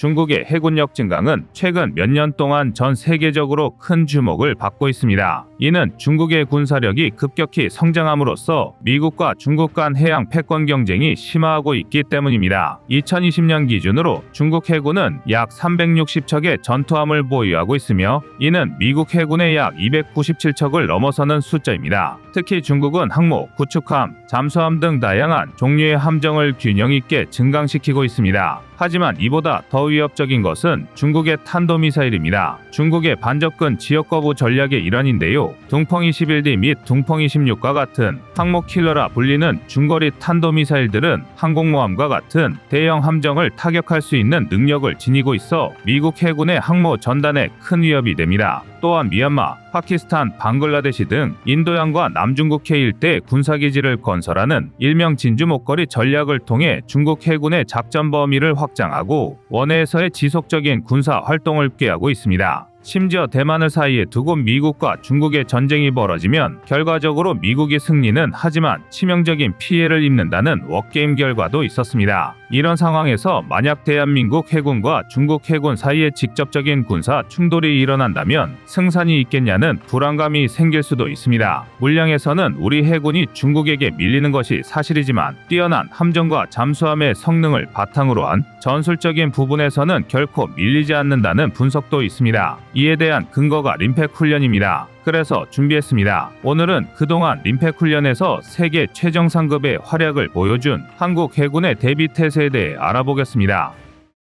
중국의 해군력 증강은 최근 몇 년 동안 전 세계적으로 큰 주목을 받고 있습니다. 이는 중국의 군사력이 급격히 성장함으로써 미국과 중국 간 해양 패권 경쟁이 심화하고 있기 때문입니다. 2020년 기준으로 중국 해군은 약 360척의 전투함을 보유하고 있으며 이는 미국 해군의 약 297척을 넘어서는 숫자입니다. 특히 중국은 항모, 구축함, 잠수함 등 다양한 종류의 함정을 균형 있게 증강시키고 있습니다. 하지만 이보다 더 위협적인 것은 중국의 탄도미사일입니다. 중국의 반접근 지역 거부 전략의 일환인데요. 둥펑 21D 및 둥펑 26과 같은 항모 킬러라 불리는 중거리 탄도미사일들은 항공모함과 같은 대형 함정을 타격할 수 있는 능력을 지니고 있어 미국 해군의 항모 전단에 큰 위협이 됩니다. 또한 미얀마, 파키스탄, 방글라데시 등 인도양과 남중국해 일대 군사기지를 건설하는 일명 진주 목걸이 전략을 통해 중국 해군의 작전 범위를 확장하고 원해에서의 지속적인 군사 활동을 꾀하고 있습니다. 심지어 대만을 사이에 두고 미국과 중국의 전쟁이 벌어지면 결과적으로 미국이 승리는 하지만 치명적인 피해를 입는다는 워게임 결과도 있었습니다. 이런 상황에서 만약 대한민국 해군과 중국 해군 사이에 직접적인 군사 충돌이 일어난다면 승산이 있겠냐는 불안감이 생길 수도 있습니다. 물량에서는 우리 해군이 중국에게 밀리는 것이 사실이지만 뛰어난 함정과 잠수함의 성능을 바탕으로 한 전술적인 부분에서는 결코 밀리지 않는다는 분석도 있습니다. 이에 대한 근거가 림팩 훈련입니다. 그래서 준비했습니다. 오늘은 그동안 림팩 훈련에서 세계 최정 상급의 활약을 보여준 한국 해군의 대비 태세에 대해 알아보겠습니다.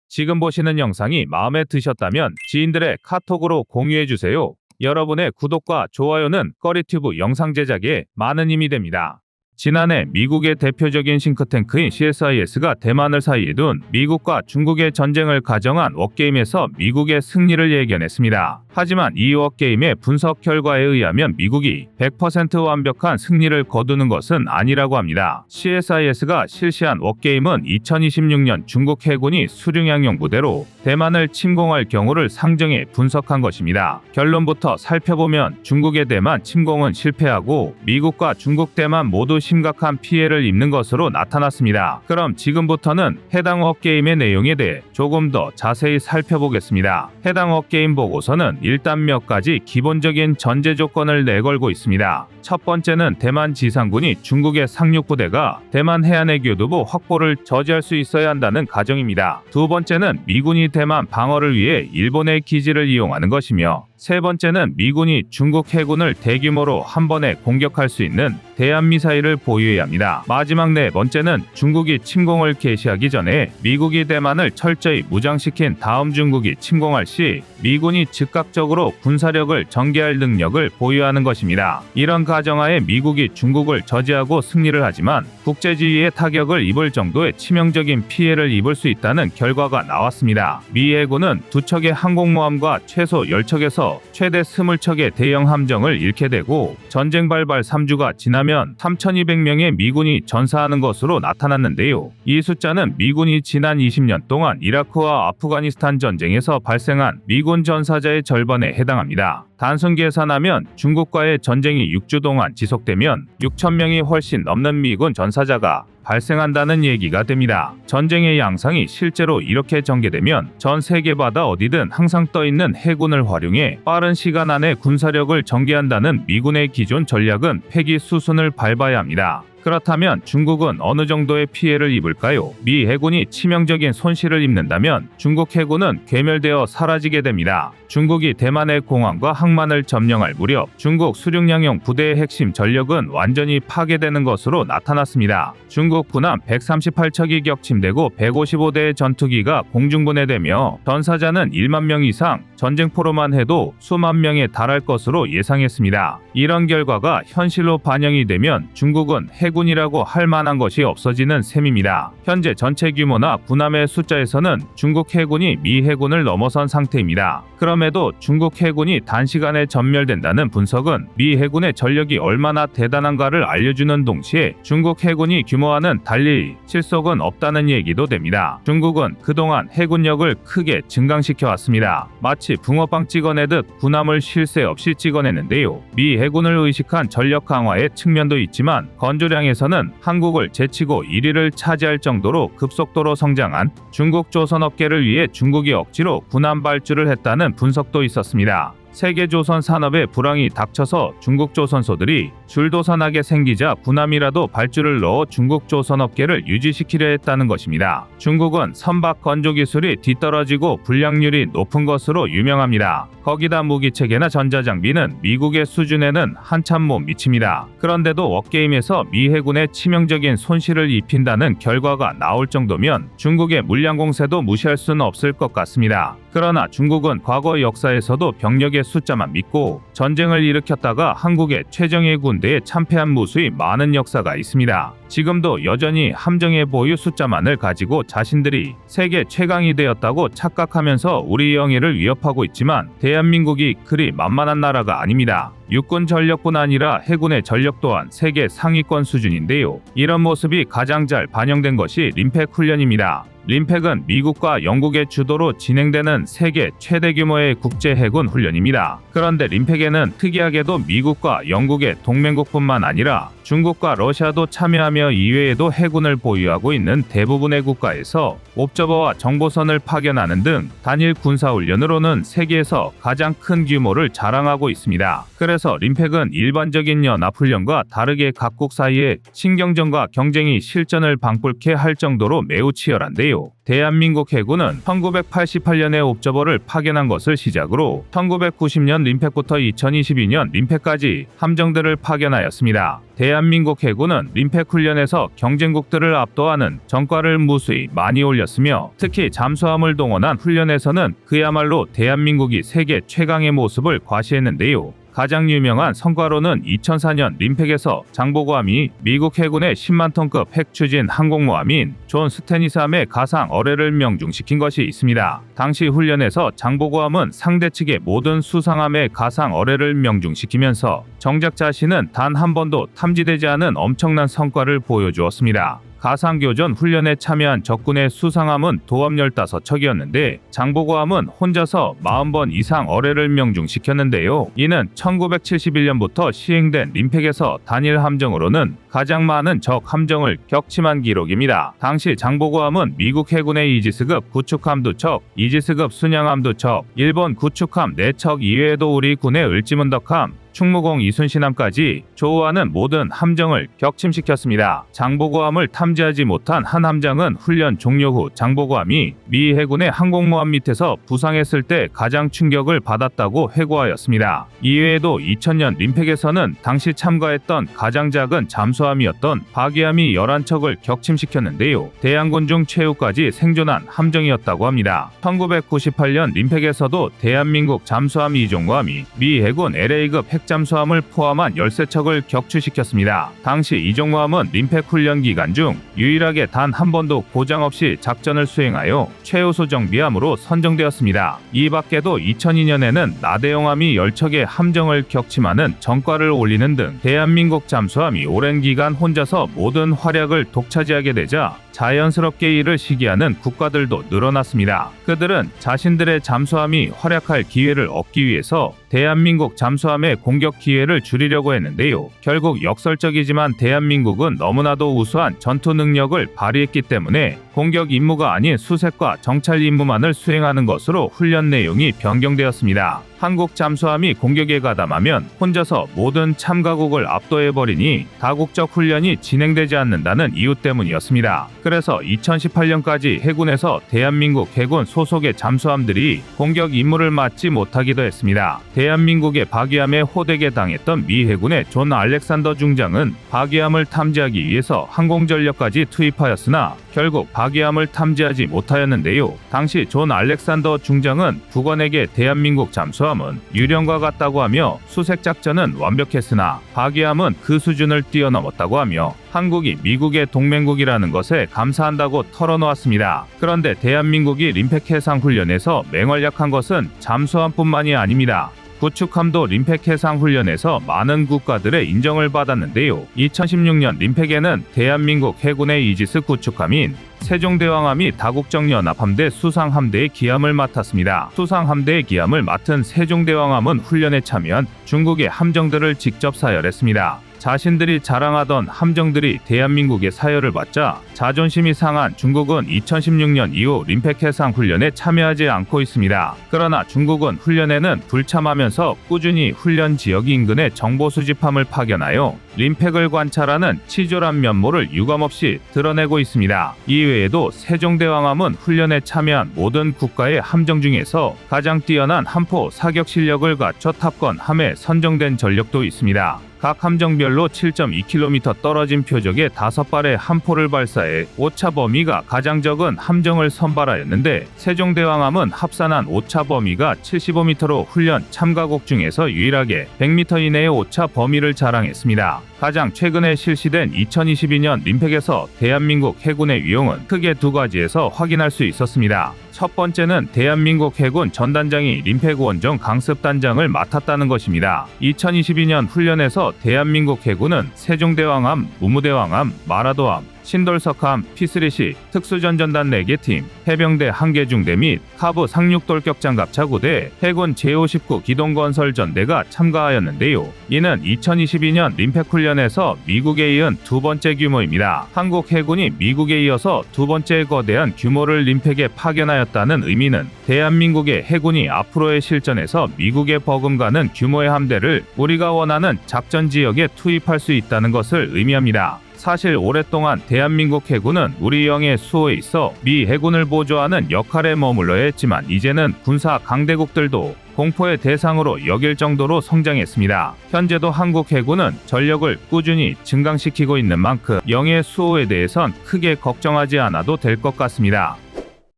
지금 보시는 영상이 마음에 드셨다면 지인들의 카톡으로 공유해 주세요. 여러분의 구독과 좋아요는 꺼리튜브 영상 제작에 많은 힘이 됩니다. 지난해 미국의 대표적인 싱크탱크인 CSIS가 대만을 사이에 둔 미국과 중국의 전쟁을 가정한 워게임에서 미국의 승리를 예견했습니다. 하지만 이 워게임의 분석 결과에 의하면 미국이 100% 완벽한 승리를 거두는 것은 아니라고 합니다. CSIS가 실시한 워게임은 2026년 중국 해군이 수륙양용 부대로 대만을 침공할 경우를 상정해 분석한 것입니다. 결론부터 살펴보면 중국의 대만 침공은 실패하고 미국과 중국 대만 모두 심각한 피해를 입는 것으로 나타났습니다. 그럼 지금부터는 해당 워게임의 내용에 대해 조금 더 자세히 살펴보겠습니다. 해당 워게임 보고서는 일단 몇 가지 기본적인 전제 조건을 내걸고 있습니다. 첫 번째는 대만 지상군이 중국의 상륙부대가 대만 해안의 교두보 확보를 저지할 수 있어야 한다는 가정입니다. 두 번째는 미군이 대만 방어를 위해 일본의 기지를 이용하는 것이며 세 번째는 미군이 중국 해군을 대규모로 한 번에 공격할 수 있는 대한 미사일을 보유해야 합니다. 마지막 네 번째는 중국이 침공을 개시하기 전에 미국이 대만을 철저히 무장시킨 다음 중국이 침공할 시 미군이 즉각적으로 군사력을 전개할 능력을 보유하는 것입니다. 이런 가정하에 미국이 중국을 저지하고 승리를 하지만 국제지위에 타격을 입을 정도의 치명적인 피해를 입을 수 있다는 결과가 나왔습니다. 미 해군은 두 척의 항공모함과 최소 10척에서 최대 20척의 대형 함정을 잃게 되고 전쟁 발발 3주가 지나면 3,200명의 미군이 전사하는 것으로 나타났는데요. 이 숫자는 미군이 지난 20년 동안 이라크와 아프가니스탄 전쟁에서 발생한 미군 전사자의 절반에 해당합니다. 단순 계산하면 중국과의 전쟁이 6주 동안 지속되면 6천명이 훨씬 넘는 미군 전사자가 발생한다는 얘기가 됩니다. 전쟁의 양상이 실제로 이렇게 전개되면 전 세계 바다 어디든 항상 떠 있는 해군을 활용해 빠른 시간 안에 군사력을 전개한다는 미군의 기존 전략은 폐기 수순을 밟아야 합니다. 그렇다면 중국은 어느 정도의 피해를 입을까요? 미 해군이 치명적인 손실을 입는다면 중국 해군은 괴멸되어 사라지게 됩니다. 중국이 대만의 공항과 항만을 점령할 무렵 중국 수륙양용 부대의 핵심 전력은 완전히 파괴되는 것으로 나타났습니다. 중국 군함 138척이 격침되고 155대의 전투기가 공중분해되며 전사자는 1만 명 이상, 전쟁포로만 해도 수만 명에 달할 것으로 예상했습니다. 이런 결과가 현실로 반영이 되면 중국은 해군 이라고 할 만한 것이 없어지는 셈입니다. 현재 전체 규모나 군함의 숫자에서는 중국 해군이 미 해군을 넘어선 상태입니다. 그럼에도 중국 해군이 단시간에 전멸된다는 분석은 미 해군의 전력이 얼마나 대단한가를 알려주는 동시에 중국 해군이 규모와는 달리 실속은 없다는 얘기도 됩니다. 중국은 그동안 해군력을 크게 증강시켜 왔습니다. 마치 붕어빵 찍어내듯 군함을 쉴 새 없이 찍어내는데요. 미 해군을 의식한 전력 강화의 측면도 있지만 건조량에 시장에서는 한국을 제치고 1위를 차지할 정도로 급속도로 성장한 중국 조선 업계를 위해 중국이 억지로 군함 발주를 했다는 분석도 있었습니다. 세계 조선 산업에 불황이 닥쳐서 중국 조선소들이 줄도산하게 생기자 군함이라도 발주를 넣어 중국 조선 업계를 유지시키려 했다는 것입니다. 중국은 선박 건조 기술이 뒤떨어지고 불량률이 높은 것으로 유명합니다. 거기다 무기 체계나 전자장비는 미국의 수준에는 한참 못 미칩니다. 그런데도 워게임에서 미 해군에 치명적인 손실을 입힌다는 결과가 나올 정도면 중국의 물량 공세도 무시할 수는 없을 것 같습니다. 그러나 중국은 과거 역사에서도 병력의 숫자만 믿고 전쟁을 일으켰다가 한국의 최정예 군대에 참패한 무수히 많은 역사가 있습니다. 지금도 여전히 함정의 보유 숫자만을 가지고 자신들이 세계 최강이 되었다고 착각하면서 우리 영예를 위협하고 있지만 대한민국이 그리 만만한 나라가 아닙니다. 육군 전력뿐 아니라 해군의 전력 또한 세계 상위권 수준인데요. 이런 모습이 가장 잘 반영된 것이 림팩 훈련입니다. 림팩은 미국과 영국의 주도로 진행되는 세계 최대 규모의 국제 해군 훈련입니다. 그런데 림팩에는 특이하게도 미국과 영국의 동맹국뿐만 아니라 중국과 러시아도 참여하며 이외에도 해군을 보유하고 있는 대부분의 국가에서 옵저버와 정보선을 파견하는 등 단일 군사훈련으로는 세계에서 가장 큰 규모를 자랑하고 있습니다. 그래서 림팩은 일반적인 연합훈련과 다르게 각국 사이에 신경전과 경쟁이 실전을 방불케 할 정도로 매우 치열한데요. 대한민국 해군은 1988년에 옵저버를 파견한 것을 시작으로 1990년 림팩부터 2022년 림팩까지 함정들을 파견하였습니다. 대한민국 해군은 림팩 훈련에서 경쟁국들을 압도하는 전과를 무수히 많이 올렸으며 특히 잠수함을 동원한 훈련에서는 그야말로 대한민국이 세계 최강의 모습을 과시했는데요. 가장 유명한 성과로는 2004년 림팩에서 장보고함이 미국 해군의 10만 톤급 핵 추진 항공모함인 존 스테니스함의 가상 어뢰를 명중시킨 것이 있습니다. 당시 훈련에서 장보고함은 상대 측의 모든 수상함의 가상 어뢰를 명중시키면서 정작 자신은 단 한 번도 탐지되지 않은 엄청난 성과를 보여주었습니다. 가상교전 훈련에 참여한 적군의 수상함은 도합 15척이었는데 장보고함은 혼자서 40번 이상 어뢰를 명중시켰는데요. 이는 1971년부터 시행된 림팩에서 단일 함정으로는 가장 많은 적 함정을 격침한 기록입니다. 당시 장보고함은 미국 해군의 이지스급 구축함 2척, 이지스급 순양함 2척, 일본 구축함 4척 이외에도 우리 군의 을지문덕함, 충무공 이순신함까지 조우하는 모든 함정을 격침시켰습니다. 장보고함을 탐지하지 못한 한 함정은 훈련 종료 후 장보고함이 미 해군의 항공모함 밑에서 부상했을 때 가장 충격을 받았다고 회고하였습니다. 이외에도 2000년 림팩에서는 당시 참가했던 가장 작은 잠수함이었던 바기함이 11척을 격침시켰는데요. 대양군 중 최후까지 생존한 함정이었다고 합니다. 1998년 림팩에서도 대한민국 잠수함 2종함이 미 해군 LA급 핵 잠수함을 포함한 13척을 격추시켰습니다. 당시 이종모함은 림팩 훈련 기간 중 유일하게 단 한 번도 고장 없이 작전을 수행하여 최우수 정비함으로 선정되었습니다. 이 밖에도 2002년에는 나대용함이 10척의 함정을 격침하는 전과를 올리는 등 대한민국 잠수함이 오랜 기간 혼자서 모든 활약을 독차지하게 되자 자연스럽게 이를 시기하는 국가들도 늘어났습니다. 그들은 자신들의 잠수함이 활약할 기회를 얻기 위해서 대한민국 잠수함의 공격 기회를 줄이려고 했는데요. 결국 역설적이지만 대한민국은 너무나도 우수한 전투 능력을 발휘했기 때문에 공격 임무가 아닌 수색과 정찰 임무만을 수행하는 것으로 훈련 내용이 변경되었습니다. 한국 잠수함이 공격에 가담하면 혼자서 모든 참가국을 압도해버리니 다국적 훈련이 진행되지 않는다는 이유 때문이었습니다. 그래서 2018년까지 해군에서 대한민국 해군 소속의 잠수함들이 공격 임무를 맡지 못하기도 했습니다. 대한민국의 박이함에 호되게 당했던 미 해군의 존 알렉산더 중장은 박이함을 탐지하기 위해서 항공전력까지 투입하였으나 결국 박이함을 탐지하지 못하였는데요. 당시 존 알렉산더 중장은 북원에게 대한민국 잠수함 은 유령과 같다고 하며 수색 작전은 완벽했으나 박이함은 그 수준을 뛰어넘었다고 하며 한국이 미국의 동맹국이라는 것에 감사한다고 털어놓았습니다. 그런데 대한민국이 림팩 해상 훈련에서 맹활약한 것은 잠수함뿐만이 아닙니다. 구축함도 림팩 해상 훈련에서 많은 국가들의 인정을 받았는데요. 2016년 림팩에는 대한민국 해군의 이지스 구축함인 세종대왕함이 다국적 연합함대 수상함대의 기함을 맡았습니다. 수상함대의 기함을 맡은 세종대왕함은 훈련에 참여한 중국의 함정들을 직접 사열했습니다. 자신들이 자랑하던 함정들이 대한민국의 사열을 받자 자존심이 상한 중국은 2016년 이후 림팩 해상 훈련에 참여하지 않고 있습니다. 그러나 중국은 훈련에는 불참하면서 꾸준히 훈련 지역 인근의 정보 수집함을 파견하여 림팩을 관찰하는 치졸한 면모를 유감없이 드러내고 있습니다. 이외에도 세종대왕함은 훈련에 참여한 모든 국가의 함정 중에서 가장 뛰어난 함포 사격 실력을 갖춰 탑건 함에 선정된 전력도 있습니다. 각 함정별로 7.2km 떨어진 표적에 5발의 함포를 발사해 오차 범위가 가장 적은 함정을 선발하였는데 세종대왕함은 합산한 오차 범위가 75m로 훈련 참가국 중에서 유일하게 100m 이내의 오차 범위를 자랑했습니다. 가장 최근에 실시된 2022년 림팩에서 대한민국 해군의 위용은 크게 두 가지에서 확인할 수 있었습니다. 첫 번째는 대한민국 해군 전단장이 림팩 원정 강습 단장을 맡았다는 것입니다. 2022년 훈련에서 대한민국 해군은 세종대왕함, 무무대왕함, 마라도함, 신돌석함, P3C, 특수전전단 4개 팀, 해병대 1개 중대 및 카브 상륙돌격장갑 차구대, 해군 제59 기동건설 전대가 참가하였는데요. 이는 2022년 림팩 훈련에서 미국에 이은 두 번째 규모입니다. 한국 해군이 미국에 이어서 두 번째 거대한 규모를 림팩에 파견하였다는 의미는 대한민국의 해군이 앞으로의 실전에서 미국에 버금가는 규모의 함대를 우리가 원하는 작전 지역에 투입할 수 있다는 것을 의미합니다. 사실 오랫동안 대한민국 해군은 우리 영의 수호에 있어 미 해군을 보조하는 역할에 머물러야 했지만 이제는 군사 강대국들도 공포의 대상으로 여길 정도로 성장했습니다. 현재도 한국 해군은 전력을 꾸준히 증강시키고 있는 만큼 영의 수호에 대해선 크게 걱정하지 않아도 될 것 같습니다.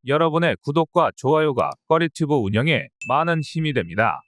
여러분의 구독과 좋아요가 꺼리튜브 운영에 많은 힘이 됩니다.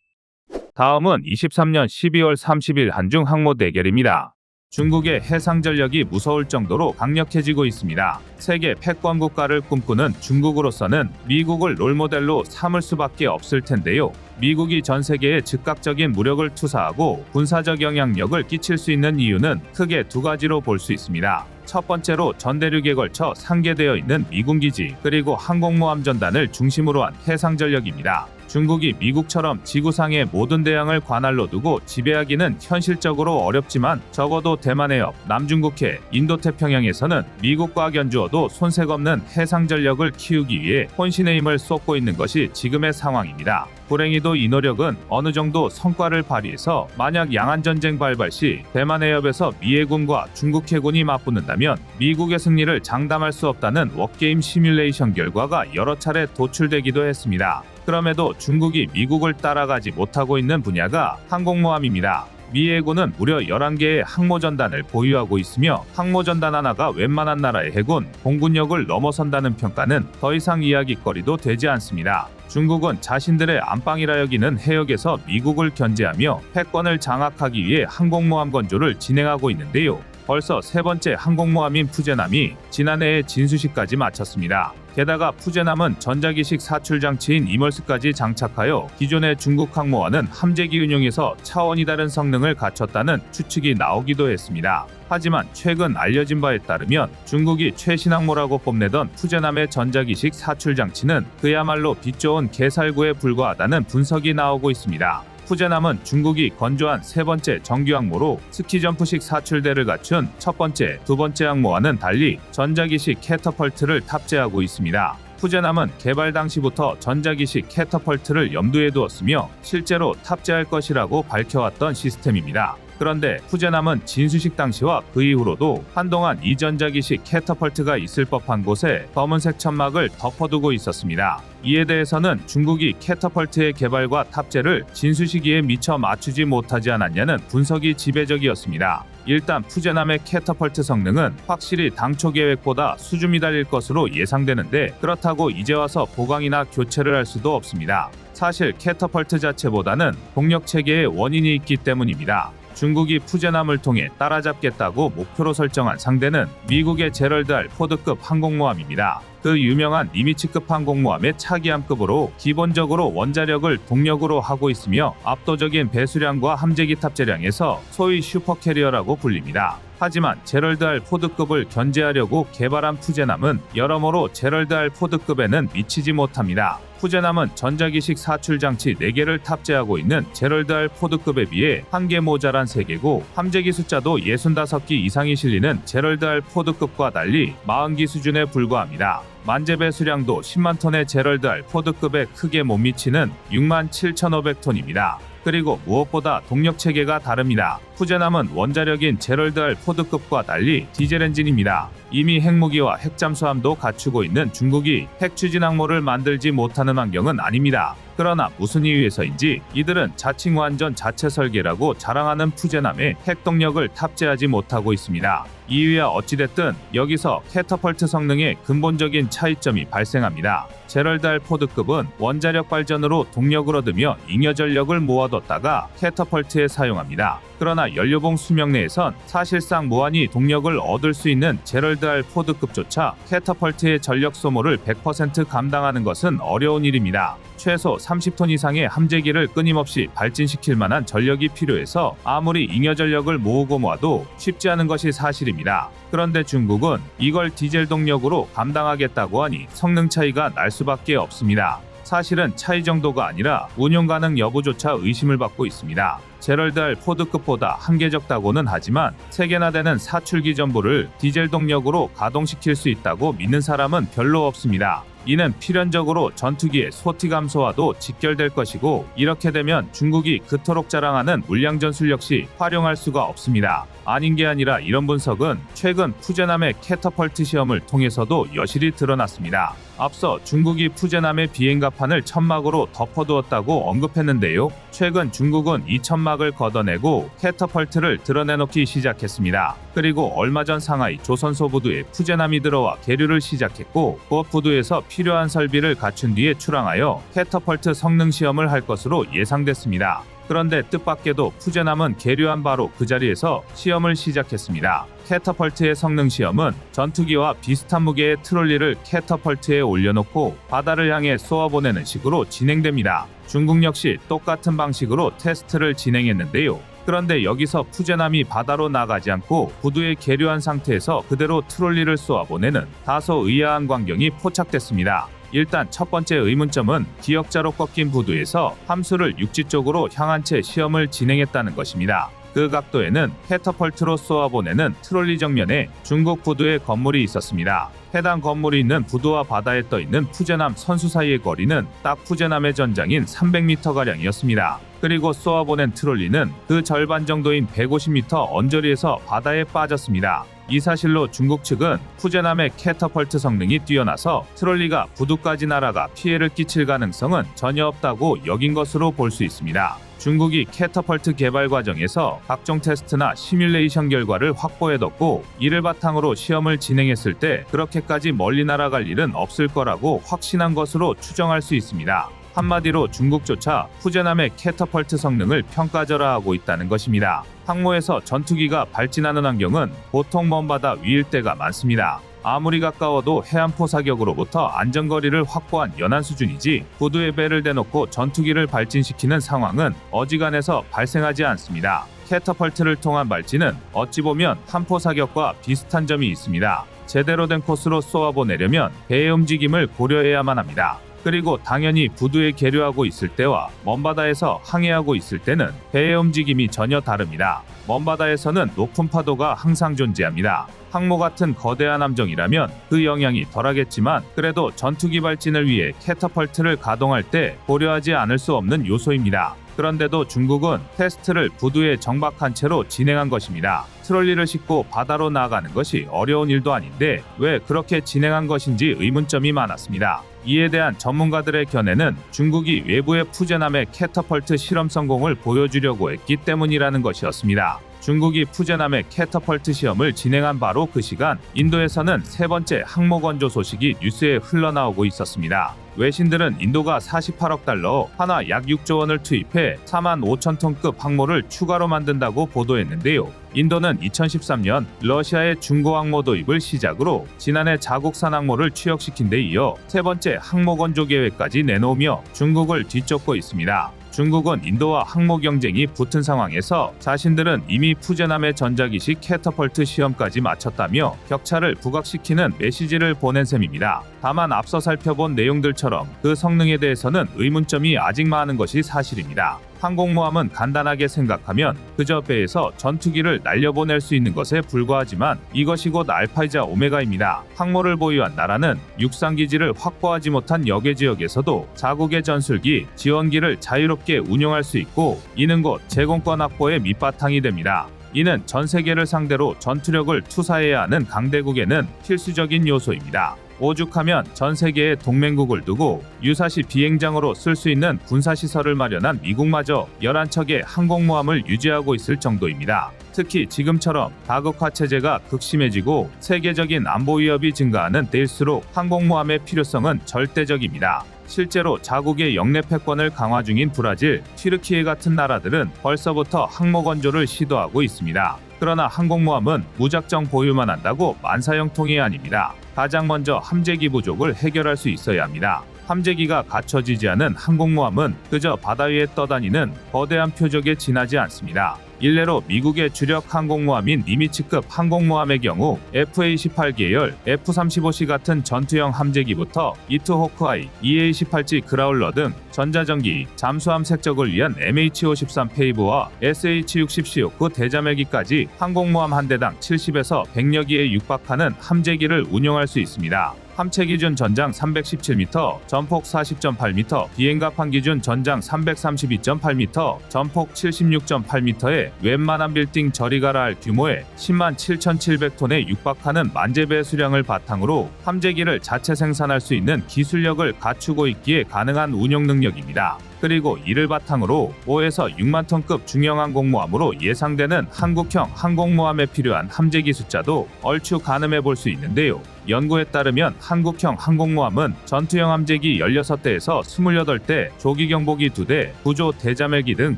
다음은 23년 12월 30일 한중 항모 대결입니다. 중국의 해상 전력이 무서울 정도로 강력해지고 있습니다. 세계 패권 국가를 꿈꾸는 중국으로서는 미국을 롤모델로 삼을 수밖에 없을 텐데요. 미국이 전 세계에 즉각적인 무력을 투사하고 군사적 영향력을 끼칠 수 있는 이유는 크게 두 가지로 볼 수 있습니다. 첫 번째로 전 대륙에 걸쳐 상계되어 있는 미군 기지 그리고 항공모함 전단을 중심으로 한 해상 전력입니다. 중국이 미국처럼 지구상의 모든 대양을 관할로 두고 지배하기는 현실적으로 어렵지만 적어도 대만해 옆 남중국해 인도태평양에서는 미국과 견주어도 손색 없는 해상 전력을 키우기 위해 혼신의 힘을 쏟고 있는 것이 지금의 상황입니다. 불행히도 이 노력은 어느 정도 성과를 발휘해서 만약 양안 전쟁 발발 시 대만 해협에서 미 해군과 중국 해군이 맞붙는다면 미국의 승리를 장담할 수 없다는 워게임 시뮬레이션 결과가 여러 차례 도출되기도 했습니다. 그럼에도 중국이 미국을 따라가지 못하고 있는 분야가 항공모함입니다. 미 해군은 무려 11개의 항모전단을 보유하고 있으며 항모전단 하나가 웬만한 나라의 해군 공군력을 넘어선다는 평가는 더 이상 이야기거리도 되지 않습니다. 중국은 자신들의 안방이라 여기는 해역에서 미국을 견제하며 패권을 장악하기 위해 항공모함 건조를 진행하고 있는데요. 벌써 세 번째 항공모함인 푸제남이 지난해에 진수식까지 마쳤습니다. 게다가 푸제남은 전자기식 사출 장치인 이멀스까지 장착하여 기존의 중국 항모와는 함재기 운용에서 차원이 다른 성능을 갖췄다는 추측이 나오기도 했습니다. 하지만 최근 알려진 바에 따르면 중국이 최신 항모라고 뽐내던 푸제남의 전자기식 사출 장치는 그야말로 빛 좋은 개살구에 불과하다는 분석이 나오고 있습니다. 푸제남은 중국이 건조한 세 번째 정규 항모로 스키 점프식 사출대를 갖춘 첫 번째, 두 번째 항모와는 달리 전자기식 캐터펄트를 탑재하고 있습니다. 푸제남은 개발 당시부터 전자기식 캐터펄트를 염두에 두었으며 실제로 탑재할 것이라고 밝혀왔던 시스템입니다. 그런데 푸제남은 진수식 당시와 그 이후로도 한동안 이 전자기식 캐터펄트가 있을 법한 곳에 검은색 천막을 덮어두고 있었습니다. 이에 대해서는 중국이 캐터펄트의 개발과 탑재를 진수시기에 미처 맞추지 못하지 않았냐는 분석이 지배적이었습니다. 일단 푸제남의 캐터펄트 성능은 확실히 당초 계획보다 수준이 달릴 것으로 예상되는데 그렇다고 이제 와서 보강이나 교체를 할 수도 없습니다. 사실 캐터펄트 자체보다는 동력 체계의 원인이 있기 때문입니다. 중국이 푸제남을 통해 따라잡겠다고 목표로 설정한 상대는 미국의 제럴드 알 포드급 항공모함입니다. 그 유명한 니미츠급 항공모함의 차기함급으로 기본적으로 원자력을 동력으로 하고 있으며 압도적인 배수량과 함재기 탑재량에서 소위 슈퍼캐리어라고 불립니다. 하지만 제럴드 알 포드급을 견제하려고 개발한 푸제남은 여러모로 제럴드 알 포드급에는 미치지 못합니다. 푸제남은 전자기식 사출 장치 4개를 탑재하고 있는 제럴드 R 포드급에 비해 한 개 모자란 3개고 함재기 숫자도 65기 이상이 실리는 제럴드 R 포드급과 달리 40기 수준에 불과합니다. 만재배 수량도 10만 톤의 제럴드 R 포드급에 크게 못 미치는 6만 7,500톤입니다. 그리고 무엇보다 동력 체계가 다릅니다. 푸제남은 원자력인 제럴드 R 포드급과 달리 디젤 엔진입니다. 이미 핵무기와 핵잠수함도 갖추고 있는 중국이 핵 추진 항모를 만들지 못하는 환경은 아닙니다. 그러나 무슨 이유에서인지 이들은 자칭 완전 자체 설계라고 자랑하는 푸제남에 핵동력을 탑재하지 못하고 있습니다. 이유야 어찌됐든 여기서 캐터펄트 성능의 근본적인 차이점이 발생합니다. 제럴드 R 포드급은 원자력 발전으로 동력을 얻으며 잉여 전력을 모아뒀다가 캐터펄트에 사용합니다. 그러나 연료봉 수명 내에선 사실상 무한히 동력을 얻을 수 있는 제럴드 R 포드급조차 캐터펄트의 전력 소모를 100% 감당하는 것은 어려운 일입니다. 최소 30톤 이상의 함재기를 끊임없이 발진시킬 만한 전력이 필요해서 아무리 잉여 전력을 모으고 모아도 쉽지 않은 것이 사실입니다. 그런데 중국은 이걸 디젤 동력으로 감당하겠다고 하니 성능 차이가 날 수밖에 없습니다. 사실은 차이 정도가 아니라 운용 가능 여부조차 의심을 받고 있습니다. 제럴드 R 포드급보다 한계적다고는 하지만 3개나 되는 사출기 전부를 디젤 동력으로 가동시킬 수 있다고 믿는 사람은 별로 없습니다. 이는 필연적으로 전투기의 소티 감소와도 직결될 것이고 이렇게 되면 중국이 그토록 자랑하는 물량 전술 역시 활용할 수가 없습니다. 아닌 게 아니라 이런 분석은 최근 푸제남의 캐터펄트 시험을 통해서도 여실히 드러났습니다. 앞서 중국이 푸제남의 비행갑판을 천막으로 덮어두었다고 언급했는데요. 최근 중국은 이 천막을 걷어내고 캐터펄트를 드러내놓기 시작했습니다. 그리고 얼마 전 상하이 조선소부두에 푸제남이 들어와 계류를 시작했고 무엇부두에서 필요한 설비를 갖춘 뒤에 출항하여 캐터펄트 성능 시험을 할 것으로 예상됐습니다. 그런데 뜻밖에도 푸제남은 계류한 바로 그 자리에서 시험을 시작했습니다. 캐터펄트의 성능 시험은 전투기와 비슷한 무게의 트롤리를 캐터펄트에 올려놓고 바다를 향해 쏘아보내는 식으로 진행됩니다. 중국 역시 똑같은 방식으로 테스트를 진행했는데요. 그런데 여기서 푸제남이 바다로 나가지 않고 부두에 계류한 상태에서 그대로 트롤리를 쏘아보내는 다소 의아한 광경이 포착됐습니다. 일단 첫 번째 의문점은 기역자로 꺾인 부두에서 함수를 육지 쪽으로 향한 채 시험을 진행했다는 것입니다. 그 각도에는 캐터펄트로 쏘아보내는 트롤리 정면에 중국 부두의 건물이 있었습니다. 해당 건물이 있는 부두와 바다에 떠 있는 푸제남 선수 사이의 거리는 딱 푸제남의 전장인 300m가량이었습니다. 그리고 쏘아보낸 트롤리는 그 절반 정도인 150m 언저리에서 바다에 빠졌습니다. 이 사실로 중국 측은 푸제남의 캐터펄트 성능이 뛰어나서 트롤리가 부두까지 날아가 피해를 끼칠 가능성은 전혀 없다고 여긴 것으로 볼 수 있습니다. 중국이 캐터펄트 개발 과정에서 각종 테스트나 시뮬레이션 결과를 확보해뒀고 이를 바탕으로 시험을 진행했을 때 그렇게까지 멀리 날아갈 일은 없을 거라고 확신한 것으로 추정할 수 있습니다. 한마디로 중국조차 푸제남의 캐터펄트 성능을 평가절하하고 있다는 것입니다. 항모에서 전투기가 발진하는 환경은 보통 먼바다 위일 때가 많습니다. 아무리 가까워도 해안포 사격으로부터 안전거리를 확보한 연안 수준이지 부두에 배를 대놓고 전투기를 발진시키는 상황은 어지간해서 발생하지 않습니다. 캐터펄트를 통한 발진은 어찌 보면 한포 사격과 비슷한 점이 있습니다. 제대로 된 코스로 쏘아보내려면 배의 움직임을 고려해야만 합니다. 그리고 당연히 부두에 계류하고 있을 때와 먼바다에서 항해하고 있을 때는 배의 움직임이 전혀 다릅니다. 먼바다에서는 높은 파도가 항상 존재합니다. 항모 같은 거대한 함정이라면 그 영향이 덜하겠지만 그래도 전투기 발진을 위해 캐터펄트를 가동할 때 고려하지 않을 수 없는 요소입니다. 그런데도 중국은 테스트를 부두에 정박한 채로 진행한 것입니다. 트롤리를 싣고 바다로 나아가는 것이 어려운 일도 아닌데 왜 그렇게 진행한 것인지 의문점이 많았습니다. 이에 대한 전문가들의 견해는 중국이 외부의 푸제남의 캐터펄트 실험 성공을 보여주려고 했기 때문이라는 것이었습니다. 중국이 푸제남의 캐터펄트 시험을 진행한 바로 그 시간 인도에서는 세 번째 항모 건조 소식이 뉴스에 흘러나오고 있었습니다. 외신들은 인도가 48억 달러, 하나 약 6조 원을 투입해 4만 5천 톤급 항모를 추가로 만든다고 보도했는데요. 인도는 2013년 러시아의 중고 항모 도입을 시작으로 지난해 자국산 항모를 취역시킨 데 이어 세 번째 항모 건조 계획까지 내놓으며 중국을 뒤쫓고 있습니다. 중국은 인도와 항모 경쟁이 붙은 상황에서 자신들은 이미 푸제남의 전자기식 캐터펄트 시험까지 마쳤다며 격차를 부각시키는 메시지를 보낸 셈입니다. 다만 앞서 살펴본 내용들처럼 그 성능에 대해서는 의문점이 아직 많은 것이 사실입니다. 항공모함은 간단하게 생각하면 그저 배에서 전투기를 날려보낼 수 있는 것에 불과하지만 이것이 곧 알파이자 오메가입니다. 항모를 보유한 나라는 육상기지를 확보하지 못한 역의 지역에서도 자국의 전술기, 지원기를 자유롭게 운용할 수 있고 이는 곧 제공권 확보의 밑바탕이 됩니다. 이는 전 세계를 상대로 전투력을 투사해야 하는 강대국에는 필수적인 요소입니다. 오죽하면 전 세계에 동맹국을 두고 유사시 비행장으로 쓸 수 있는 군사시설을 마련한 미국마저 11척의 항공모함을 유지하고 있을 정도입니다. 특히 지금처럼 다극화 체제가 극심해지고 세계적인 안보 위협이 증가하는 때일수록 항공모함의 필요성은 절대적입니다. 실제로 자국의 영내 패권을 강화 중인 브라질, 튀르키예 같은 나라들은 벌써부터 항모 건조를 시도하고 있습니다. 그러나 항공모함은 무작정 보유만 한다고 만사형통이 아닙니다. 가장 먼저 함재기 부족을 해결할 수 있어야 합니다. 함재기가 갖춰지지 않은 항공모함은 그저 바다 위에 떠다니는 거대한 표적에 지나지 않습니다. 일례로 미국의 주력 항공모함인 니미츠급 항공모함의 경우 FA-18 계열, F-35C 같은 전투형 함재기부터 이투 호크아이, EA-18G 그라울러 등 전자전기, 잠수함 색적을 위한 MH-53 페이브와 SH-60C 호크 대자멜기까지 항공모함 한 대당 70에서 100여 기에 육박하는 함재기를 운용할 수 있습니다. 함체 기준 전장 317m, 전폭 40.8m, 비행갑판 기준 전장 332.8m, 전폭 76.8m의 웬만한 빌딩 저리 가라 할 규모의 10만 7,700톤에 육박하는 만재배 수량을 바탕으로 함재기를 자체 생산할 수 있는 기술력을 갖추고 있기에 가능한 운용 능력입니다. 그리고 이를 바탕으로 5에서 6만 톤급 중형 항공모함으로 예상되는 한국형 항공모함에 필요한 함재기 숫자도 얼추 가늠해 볼 수 있는데요. 연구에 따르면 한국형 항공모함은 전투형 함재기 16대에서 28대, 조기 경보기 2대, 구조 대자멜기 등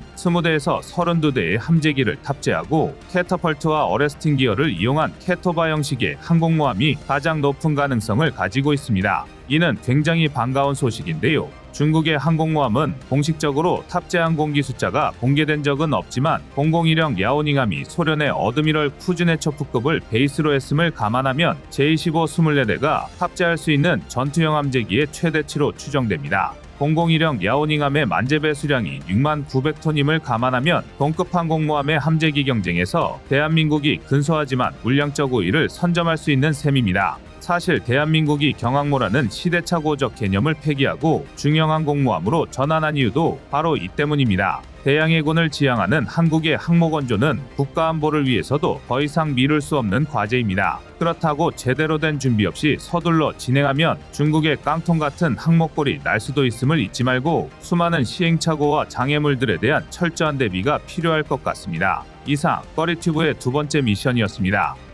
20대에서 32대의 함재기를 탑재하고 캐터펄트와 어레스팅 기어를 이용한 캐토바 형식의 항공모함이 가장 높은 가능성을 가지고 있습니다. 이는 굉장히 반가운 소식인데요. 중국의 항공모함은 공식적으로 탑재 항공기 숫자가 공개된 적은 없지만 001형 야오닝함이 소련의 어드미럴 푸즈네초프급을 베이스로 했음을 감안하면 제25 24대가 탑재할 수 있는 전투형 함재기의 최대치로 추정됩니다. 001형 야오닝함의 만재배 수량이 6만 900톤임을 감안하면 동급 항공모함의 함재기 경쟁에서 대한민국이 근소하지만 물량적 우위를 선점할 수 있는 셈입니다. 사실 대한민국이 경항모라는 시대착오적 개념을 폐기하고 중형 항 공모함으로 전환한 이유도 바로 이 때문입니다. 대양해군을 지향하는 한국의 항모 건조는 국가 안보를 위해서도 더 이상 미룰 수 없는 과제입니다. 그렇다고 제대로 된 준비 없이 서둘러 진행하면 중국의 깡통 같은 항목골이 날 수도 있음을 잊지 말고 수많은 시행착오와 장애물들에 대한 철저한 대비가 필요할 것 같습니다. 이상 꺼리튜브의 두 번째 미션이었습니다.